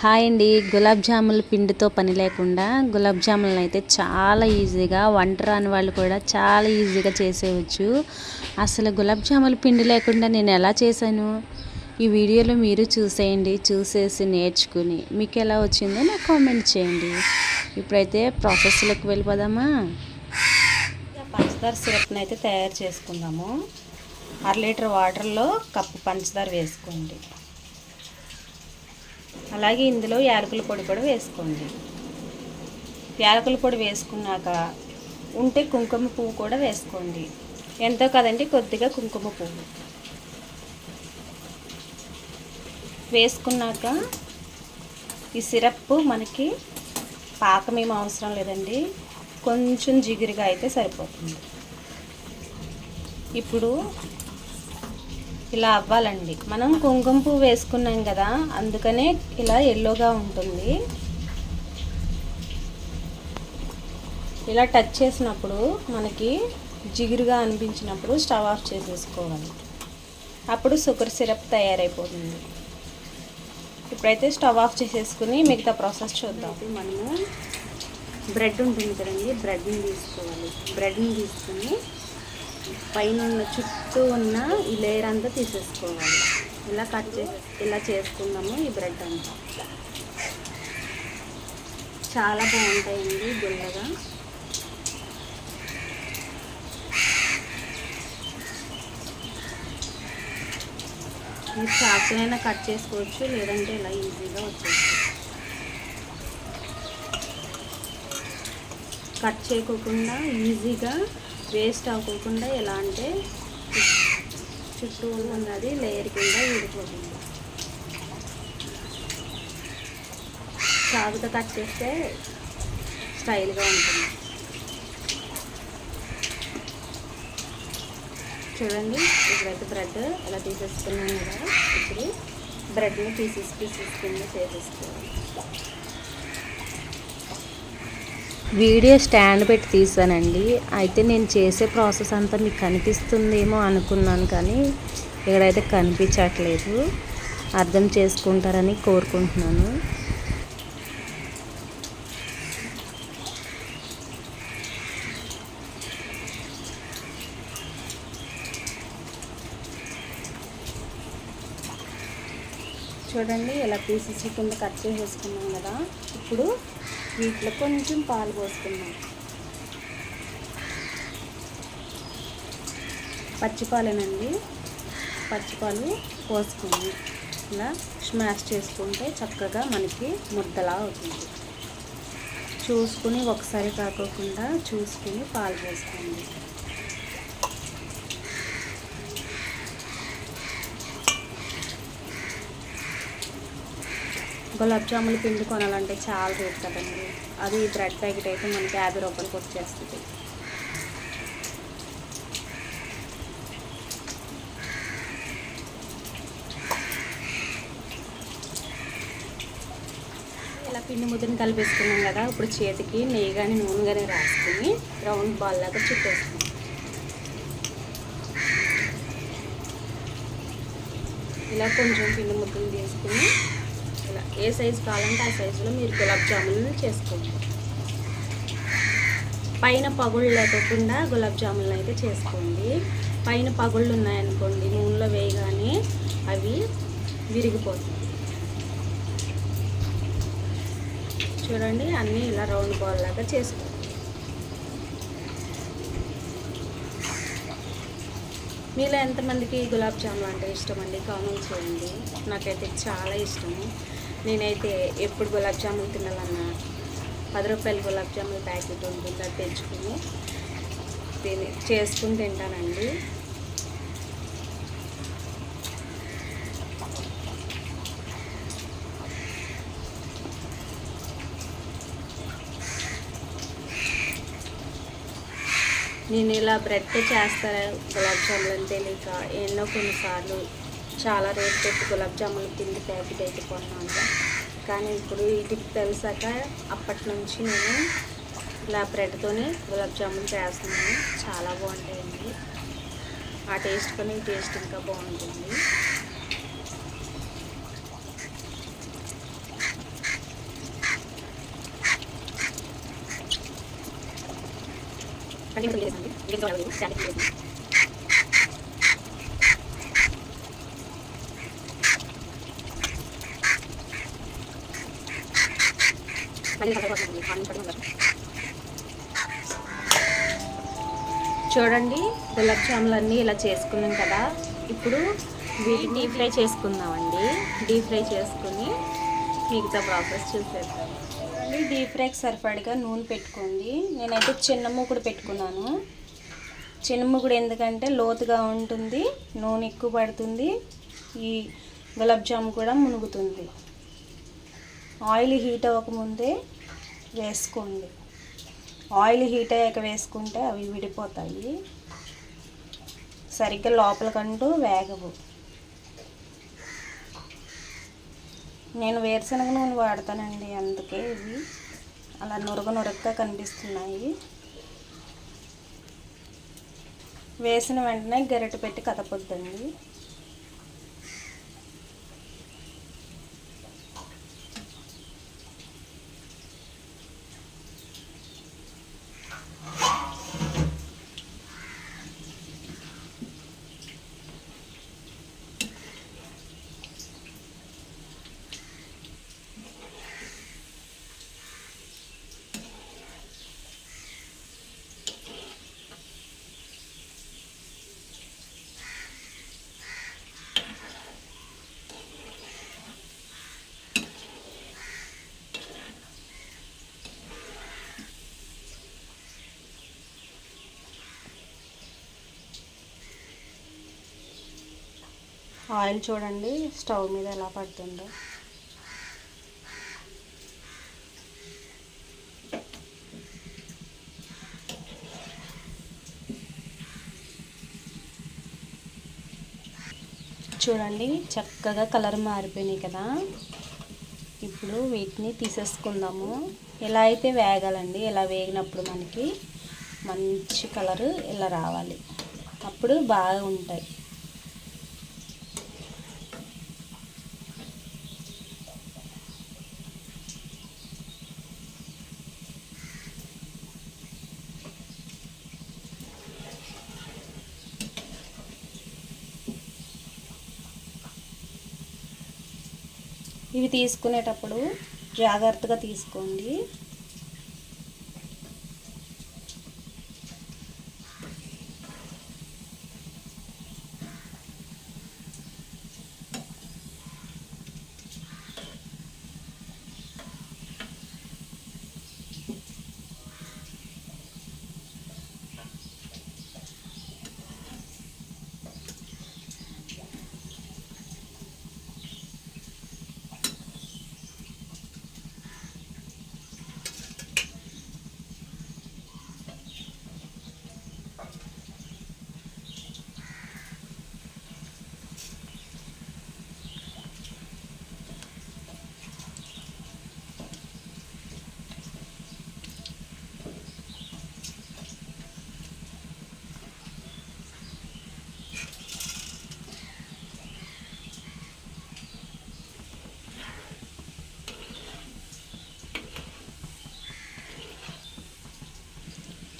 Hi అండి. గులాబ్ జాముల పిండితో పని లేకుండా గులాబ్ జాములను అయితే చాలా ఈజీగా వంట రాని వాళ్ళు కూడా చాలా ఈజీగా చేసేయచ్చు. అసలు గులాబ్ జాముల పిండి లేకుండా నేను ఎలా చేశాను? ఈ వీడియోలో మీరు చూసేయండి చూసేసి నేర్చుకుని. మీకు ఎలా వచ్చిందో నాకు కామెంట్ చేయండి. ఇప్పుడైతే ప్రాసెస్లోకి వెళ్ళిపోదామా? పంచదార సిరప్ని అయితే తయారు చేసుకుందాము. అర లీటర్ వాటర్లో కప్పు పంచదార వేసుకోండి. అలాగే ఇందులో యాలకుల పొడి కూడా వేసుకోండి. యాలకుల పొడి వేసుకున్నాక ఉంటే కుంకుమ పువ్వు కూడా వేసుకోండి. ఎంతో కదండి కొద్దిగా కుంకుమ పువ్వు. వేసుకున్నాక ఈ సిరప్ మనకి పాకం ఏం అవసరం లేదండి. కొంచెం జిగురుగా అయితే సరిపోతుంది. ఇప్పుడు ఇలా అవ్వాలండి. మనం కుంకుమ పువ్వు వేసుకున్నాం కదా అందుకనే ఇలా ఎల్లోగా ఉంటుంది. ఇలా టచ్ చేసినప్పుడు మనకి జిగురుగా అనిపించినప్పుడు స్టవ్ ఆఫ్ చేసేసుకోవాలి. అప్పుడు షుగర్ సిరప్ తయారైపోతుంది. ఇప్పుడైతే స్టవ్ ఆఫ్ చేసేసుకుని మిగతా ప్రాసెస్ చూద్దాం. మనము బ్రెడ్ ఉంటుంది కదండి బ్రెడ్ని తీసుకోవాలి. బ్రెడ్ని తీసుకుని పైన ఉన్న చుట్టూ ఉన్న ఈ లేయర్ అంతా తీసేసుకోవాలి. ఇలా కట్ చేసి ఇలా చేసుకుందాము ఈ బ్రెడ్ అంతా. చాలా బాగుంటాయండి గుల్లగా మీరు చాకునైనా కట్ చేసుకోవచ్చు లేదంటే ఇలా ఈజీగా వచ్చేస్తుంది కట్ చేయకోకుండా ఈజీగా వేస్ట్ అవ్వకుండా ఎలా అంటే చుట్టూ ఉన్నది లేయర్ కింద ఊడిపోతుంది చాకుతో కట్ చేస్తే స్టైల్గా ఉంటుంది. చూడండి ఇప్పుడైతే బ్రెడ్ ఎలా తీసేసుకున్నాను కదా ఇప్పుడు బ్రెడ్ని పీసెస్ పీసెస్ కింద చేసేసుకోవాలి. వీడియో స్టాండ్ పెట్టి తీసానండి. అయితే నేను చేసే ప్రాసెస్ అంతా మీకు కనిపిస్తుందేమో అనుకున్నాను కానీ ఇక్కడైతే కనిపించట్లేదు. అర్థం చేసుకుంటారని కోరుకుంటున్నాను. చూడండి ఇలా పీసెస్ కింద కట్ చేసేసుకున్నాం కదా. ఇప్పుడు వీటిలో కొంచెం పాలు పోసుకున్నాం పచ్చిపాలేనండి. పచ్చిపాలు పోసుకుని ఇలా స్మాష్ చేసుకుంటే చక్కగా మనకి ముద్దలా అవుతుంది. చూసుకుని ఒకసారి కాకోకుండా చూసుకుని పాలు పోసుకోండి. గులాబ్ జాములు పిండి కొనాలంటే చాలా రేట్ కదండి. అది బ్రెడ్ ప్యాకెట్ అయితే మనకి యాభై రూపాయలకి వచ్చేస్తుంది. ఇలా పిండి ముద్దని కలిపేసుకున్నాం కదా ఇప్పుడు చేతికి నెయ్యి కానీ నూనె కానీ రాసుకుని రౌండ్ బాల్ లాగా చుట్టేసుకున్నాం ఇలా కొంచెం పిండి ముద్దలు తీసుకుని ఇలా ఏ సైజు కావాలంటే ఆ సైజులో మీరు గులాబ్ జాములను చేసుకోండి. పైన పగుళ్ళు లేకుండా గులాబ్ జాములను అయితే చేసుకోండి. పైన పగుళ్ళు ఉన్నాయనుకోండి నూనెలో వేయగానే అవి విరిగిపోతాయి. చూడండి అన్నీ ఇలా రౌండ్ బాల్ లాగా చేసుకోండి మీలో ఎంతమందికి గులాబ్ జాములు అంటే ఇష్టం అండి కామెంట్ చేయండి. నాకైతే చాలా ఇష్టము నేనైతే ఎప్పుడు గులాబ్ జాములు తినాలన్నా పది రూపాయల గులాబ్ జాములు ప్యాకెట్ ఉంటుంది అది తెచ్చుకుని తిని చేసుకుని తింటానండి. నేను ఇలా బ్రెడ్తో చేస్తారా గులాబ్ జాములు తెలియక ఎన్నో కొన్నిసార్లు చాలా రేట్ పెట్టి గులాబ్ జాములు కింద ప్యాకెట్ అయితే కొన్నాను. కానీ ఇప్పుడు ఇది తెలిసాక అప్పటి నుంచి నేను ఇలా బ్రెడ్తోనే గులాబ్ జామున్ చేస్తున్నాను. చాలా బాగుంటాయండి. ఆ టేస్ట్ కానీ ఈ టేస్ట్ ఇంకా బాగుంటుంది. చూడండి గులాబ్ జాములు అన్నీ ఇలా చేసుకున్నాం కదా. ఇప్పుడు వీటిని డీప్ ఫ్రై చేసుకుందామండి. డీప్ ఫ్రై చేసుకుని మిగతా ప్రాసెస్ చూసేద్దాం. చూడండి డీప్ ఫ్రైకి సరిపడిగా నూనె పెట్టుకోండి నేనైతే చిన్న మూకుడు పెట్టుకున్నాను. చిన్న మూకుడు ఎందుకంటే లోతుగా ఉంటుంది నూనె ఎక్కువ పడుతుంది ఈ గులాబ్ జామ్ కూడా మునుగుతుంది. ఆయిల్ హీట్ అవ్వకముందే వేసుకోండి. ఆయిల్ హీట్ అయ్యాక వేసుకుంటే అవి విడిపోతాయి. సరిగ్గా లోపలికంటూ వేగవు. నేను వేరుశనగ నూనె వాడతానండి అందుకే ఇవి. అలా నురగ నురగగా కనిపిస్తున్నాయి. వేసిన వెంటనే గరిటె పెట్టి కదపొద్దండి. ఆయిల్ చూడండి స్టవ్ మీద ఎలా పడుతుందో. చూడండి చక్కగా కలర్ మారిపోయినాయి కదా. ఇప్పుడు వీటిని తీసేసుకుందాము. ఎలా అయితే వేగాలండి ఇలా వేగినప్పుడు మనకి మంచి కలరు ఇలా రావాలి. అప్పుడు బాగా ఉంటాయి. ఇవి తీసుకునేటప్పుడు జాగ్రత్తగా తీసుకోండి.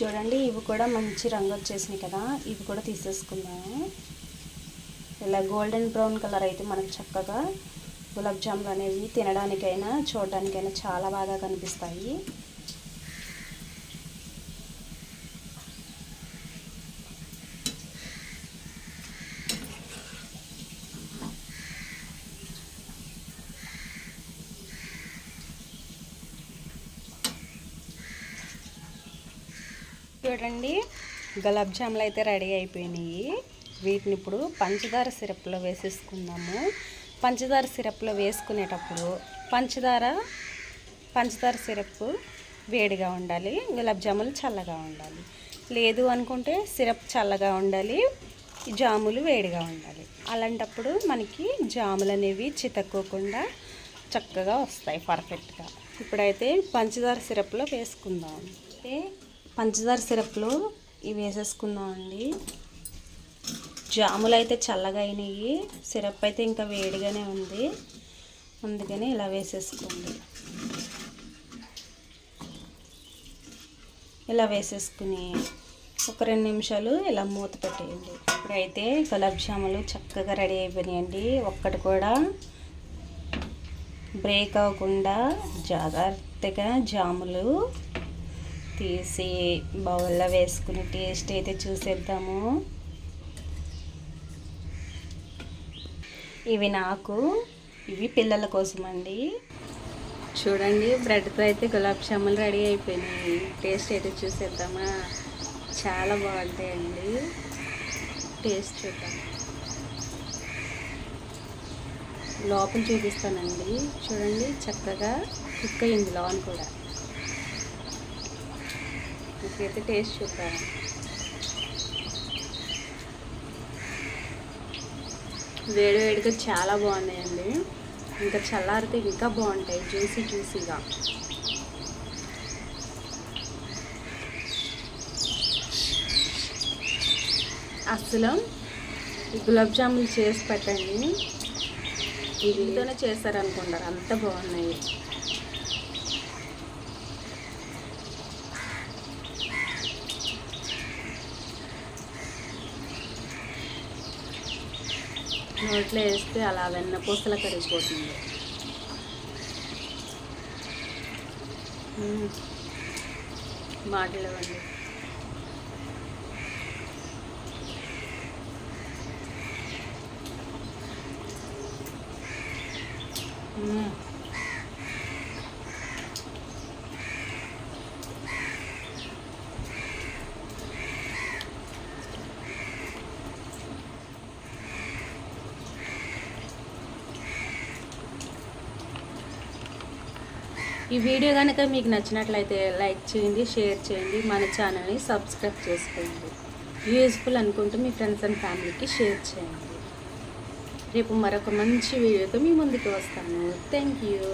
చూడండి ఇవి కూడా మంచి రంగు వచ్చేసినాయి కదా ఇవి కూడా తీసేసుకుందాము. ఇలా గోల్డెన్ బ్రౌన్ కలర్ అయితే మనకు చక్కగా గులాబ్ జాములు అనేవి తినడానికైనా చూడడానికైనా చాలా బాగా కనిపిస్తాయి. చూడండి. గులాబ్ జాములు అయితే రెడీ అయిపోయినాయి. వీటిని ఇప్పుడు పంచదార సిరప్లో వేసేసుకుందాము. పంచదార సిరప్లో వేసుకునేటప్పుడు పంచదార పంచదార సిరప్ వేడిగా ఉండాలి. గులాబ్ జాములు చల్లగా ఉండాలి. లేదు అనుకుంటే సిరప్ చల్లగా ఉండాలి జాములు వేడిగా ఉండాలి. అలాంటప్పుడు మనకి జాములు అనేవి చితక్కోకుండా చక్కగా వస్తాయి పర్ఫెక్ట్గా. ఇప్పుడైతే పంచదార సిరప్లో వేసుకుందాం. అయితే పంచదార సిరప్లో ఇవి వేసేసుకుందామండి. జాములు అయితే చల్లగా అయినాయి. సిరప్ అయితే ఇంకా వేడిగానే ఉంది. అందుకని ఇలా వేసేసుకోండి. ఇలా వేసేసుకుని ఒక రెండు నిమిషాలు ఇలా మూత పెట్టేయండి. ఇప్పుడైతే గులాబ్ జాములు చక్కగా రెడీ అయిపోయినాయండి. ఒక్కటి కూడా బ్రేక్ అవ్వకుండా జాగ్రత్తగా జాములు తీసి బౌల్లో వేసుకుని టేస్ట్ అయితే చూసేద్దాము. ఇవి నాకు ఇవి పిల్లల కోసం అండి చూడండి బ్రెడ్తో అయితే గులాబ్ జాములు రెడీ అయిపోయినాయి. టేస్ట్ అయితే చూసేద్దామా? చాలా బాగుంటాయండి. టేస్ట్ చూద్దాం. లోపల చూపిస్తానండి. చూడండి చక్కగా కుక్ అయింది లోన్ కూడా. మీకైతే టేస్ట్ చూద్దాం. వేడి వేడిగా చాలా బాగున్నాయండి. ఇంకా చల్లారితే ఇంకా బాగుంటాయి జ్యూసీ జ్యూసీగా. అసలు ఈ గులాబ్ జాములు చేసి పెట్టండి. వీటితోనే చేస్తారనుకుంటారు అంత బాగున్నాయి. నోట్లో వేస్తే అలా వెన్న పూసల కరిగిపోతుంది మాటలు అండి ఈ వీడియో కనుక మీకు నచ్చినట్లయితే లైక్ చేయండి షేర్ చేయండి మన ఛానల్ని సబ్స్క్రైబ్ చేసుకోండి. యూజ్ఫుల్ అనుకుంటూ మీ ఫ్రెండ్స్ అండ్ ఫ్యామిలీకి షేర్ చేయండి. రేపు మరొక మంచి వీడియోతో మీ ముందుకు వస్తాను. Thank you.